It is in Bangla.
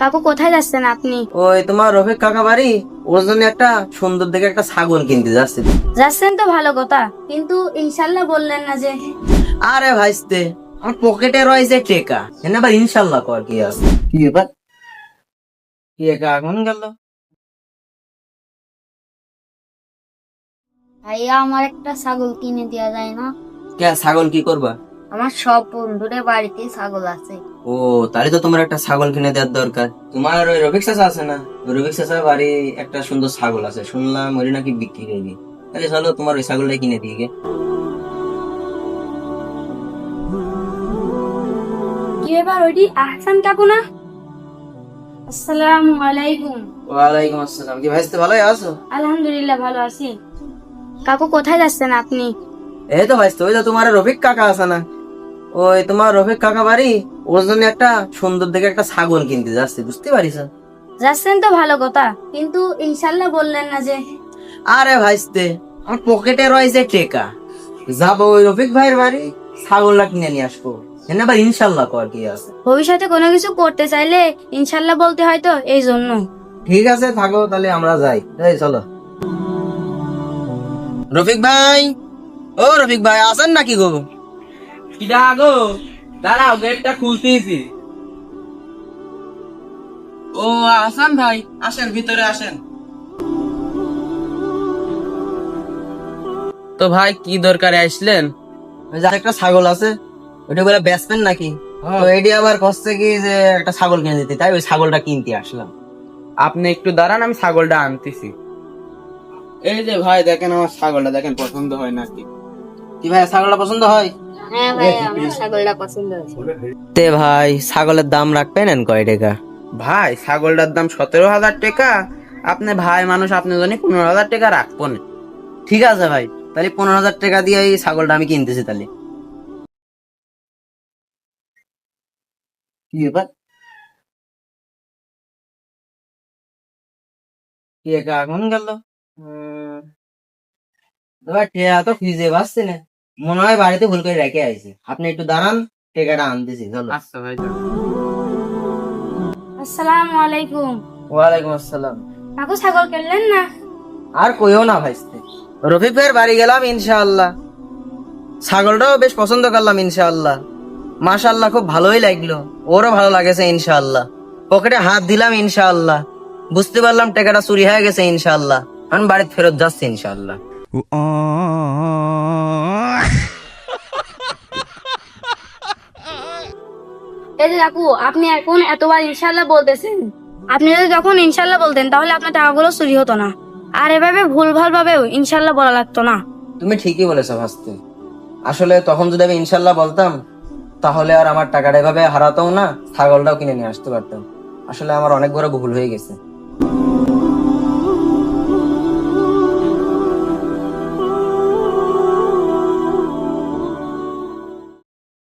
কাকু কোথায় যাচ্ছেন আপনি? ওই তোমার রফিক কাকা বাড়ি। ওর জন্য একটা সুন্দর দেখে একটা ছাগল কিনতে যাচ্ছে। যাচ্ছেন তো ভালো কথা কিন্তু ইনশাল্লাহ বললেন না যে। আরে ভাইস্তে আমার পকেটে রয়েছে টেকা। এনে আবার ইনশাল্লাহ কর কি আছে। কি ব্যাপার? কি একা এখন গেল। ভাইয়া আমার একটা ছাগল কিনে দেওয়া যায় না। কে ছাগল কি করবা? আমার সব বন্ধুদের বাড়িতে ছাগল আছে। ও তাহলে তো তোমার একটা ছাগল কিনে দেওয়ার দরকার। তোমার ওই রবিক চাচা আছে না? রবিক চাচার বাড়ি একটা সুন্দর ছাগল আছে। শুনলাম ওই নাকি বিক্রি হয়ে গিয়ে তাহলে চলো তোমার ওই ছাগলটাই কিনে দিয়ে গে। কি ব্যাপার ওইটি আহসান কাকু না? আসসালামু আলাইকুম। ওয়ালাইকুম আসসালাম। কি ভাইস্তে ভালোই আছো? আলহামদুলিল্লাহ ভালো আছি। কাকু কোথায় যাচ্ছেন আপনি? এই তো ভাইস্তে ওই তো তোমার রফিক কাকা আছে না? ওই তোমার রফিক কাকা বাড়ি? ওর জন্য একটা সুন্দর দেখে একটা ছাগল কিনতে যাচ্ছে বুঝতে পারিস? যাচ্ছেন তো ভালো কথা কিন্তু ইনশাল্লাহ বললেন না যে। আরে ভাইস্তে আমার পকেটে রয়েছে টেকা। যাব ওই রফিক ভাইয়ের বাড়ি ছাগলটা কিনে নিয়ে আসব। এনে আবার ইনশাল্লাহ কর কি আছে। ভবিষ্যতে কোনো কিছু করতে চাইলে ইনশাল্লাহ বলতে হয় তো এই জন্য। ঠিক আছে থাকো তাহলে আমরা যাই। এই চলো। রফিক ভাই? ও রফিক ভাই আসেন নাকি গো? কিডা গো দাঁড়াও গেটটা খুলতেছি। ও আসান ভাই আসেন ভিতরে আসেন। তো ভাই কি দরকারে আসলেন? ওই যে একটা ছাগল আছে ওটা বলে বেচবেন নাকি তো এটি আবার কষ্ট কি যে একটা ছাগল কিনে দিতে তাই ওই ছাগলটা কিনতে আসলাম। আপনি একটু দাঁড়ান আমি ছাগলটা আনতেছি। এই যে ভাই দেখেন আমার ছাগলটা দেখেন পছন্দ হয় নাকি? কি ভাই ছাগলটা পছন্দ হয়? হ্যাঁ ভাই আমার ছাগলটা পছন্দ হয়েছে। তে ভাই ছাগলের দাম রাখবেন এন কয় টাকা? ভাই ছাগলটার দাম সতেরো হাজার টাকা। আপনি ভাই মানুষ আপনি জানি পনেরো হাজার টাকা রাখবেন। ঠিক আছে ভাই তাহলে পনেরো হাজার টাকা দিয়ে এই ছাগলটা আমি কিনতেছি তাহলে। কি ব্যাপার? কি একা এখন গেল তো ফ্রিজে বাসছে না। মনে হয় বাড়িতে ভুল করে রেখে আইছে। আপনি একটু দাঁড়ান টেকাটা আনতেছি চলো। আচ্ছা ভাই আসসালামু আলাইকুম। ওয়ালাইকুম আসসালাম। কাকু ছাগল কিনলেন না? আর কইও না ভাইস্তে। রফিক ভাইয়ের বাড়ি গেলাম ইনশাআল্লাহ। ছাগলটাও বেশ পছন্দ করলাম ইনশাআল্লাহ। মাশাআল্লাহ খুব ভালোই লাগল। ওরও ভালো লাগেছে ইনশাআল্লাহ। পকেটে হাত দিলাম ইনশাআল্লাহ। বুঝতে পারলাম টাকাটা চুরি হয়ে গেছে ইনশাআল্লাহ। আমি বাড়িতে ফেরত যাচ্ছি ইনশাআল্লাহ। এই কাকু, আপনি এখন এতবার ইনশাল্লাহ বলতেছেন। আপনি যদি তখন ইনশাল্লাহ বলতেন, তাহলে আপনার টাকাগুলো চুরি হতো না। আর এভাবে ভুলভাল ভাবেও ইনশাল্লাহ বলা লাগতো না। তুমি ঠিকই বলেছ ভাস্তি। আসলে তখন যদি আমি ইনশাল্লাহ বলতাম, তাহলে আর আমার টাকাটা এভাবে হারাতাম না, ছাগলটাও কিনে নিয়ে আসতে পারতাম। আসলে আমার অনেক বড় ভুল হয়ে গেছে।